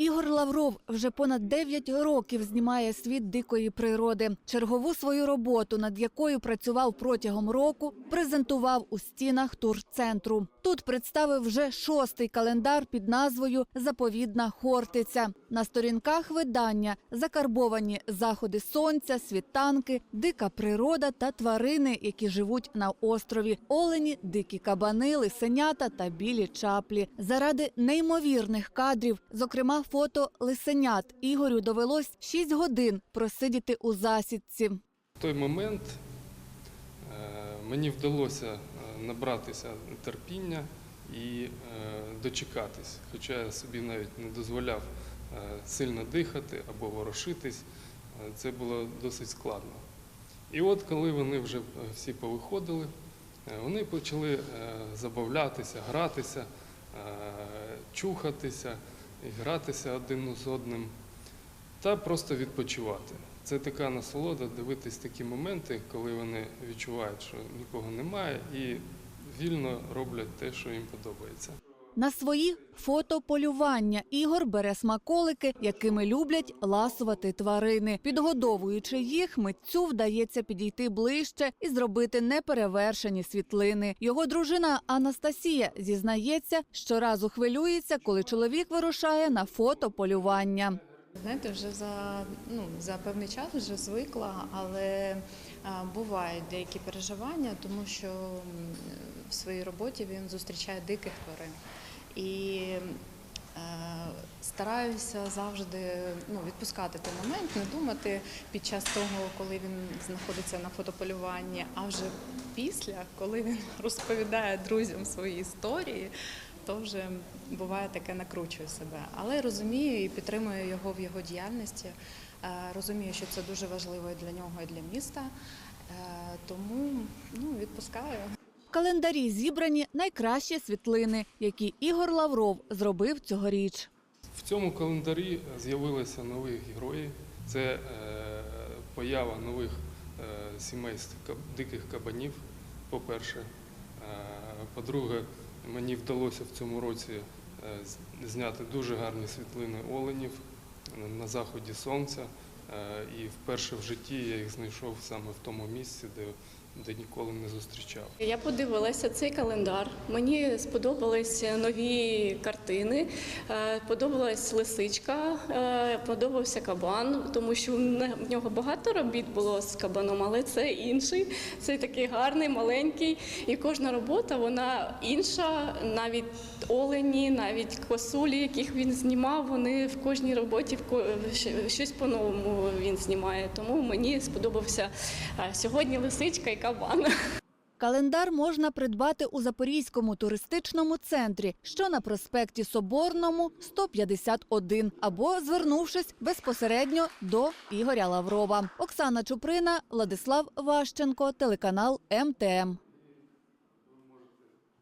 Ігор Лавров вже понад 9 років знімає світ дикої природи. Чергову свою роботу, над якою працював протягом року, презентував у стінах турцентру. Тут представив вже шостий календар під назвою Заповідна Хортиця. На сторінках видання закарбовані заходи сонця, світанки, дика природа та тварини, які живуть на острові, олені, дикі кабани, лисенята та білі чаплі. Заради неймовірних кадрів, зокрема фото лисенят, Ігорю довелось 6 годин просидіти у засідці. В той момент е, мені вдалося е, набратися терпіння і е, дочекатись, хоча я собі навіть не дозволяв сильно дихати або ворушитись, це було досить складно. І от коли вони вже всі повиходили, вони почали забавлятися, гратися, чухатися, гратися один з одним та просто відпочивати. Це така насолода дивитись такі моменти, коли вони відчувають, що нікого немає, і вільно роблять те, що їм подобається. На свої фотополювання Ігор бере смаколики, якими люблять ласувати тварини. Підгодовуючи їх, митцю вдається підійти ближче і зробити неперевершені світлини. Його дружина Анастасія зізнається, щоразу хвилюється, коли чоловік вирушає на фото полювання. Знаєте, вже за, ну, за певний час вже звикла, але бувають деякі переживання, тому що в своїй роботі він зустрічає диких тварин. І е, стараюся завжди ну, відпускати той момент, не думати під час того, коли він знаходиться на фотополюванні, а вже після, коли він розповідає друзям свої історії, то вже буває таке накручую себе. Але розумію і підтримую його в його діяльності. Е, Розумію, що це дуже важливо і для нього, і для міста. Е, Тому ну, відпускаю. В календарі зібрані найкращі світлини, які Ігор Лавров зробив цьогоріч. В цьому календарі з'явилися нові герої. Це е, поява нових сімейств диких кабанів, по-перше. Е, По-друге, мені вдалося в цьому році е, зняти дуже гарні світлини оленів на заході сонця. Е, І вперше в житті я їх знайшов саме в тому місці, де, де ніколи не зустрічав. Я подивилася цей календар. Мені сподобались нові картини, е, подобалась лисичка, е, подобався кабан, тому що в нього багато робіт було з кабаном, але це інший. Це такий гарний, маленький. І кожна робота вона інша. Навіть олені, навіть косулі, яких він знімав, вони в кожній роботі щось по-новому він знімає. Тому мені сподобався е, сьогодні лисичка кабан. Календар можна придбати у Запорізькому туристичному центрі, що на проспекті Соборному 151, або звернувшись безпосередньо до Ігоря Лаврова. Оксана Чуприна, Владислав Ващенко, телеканал МТМ.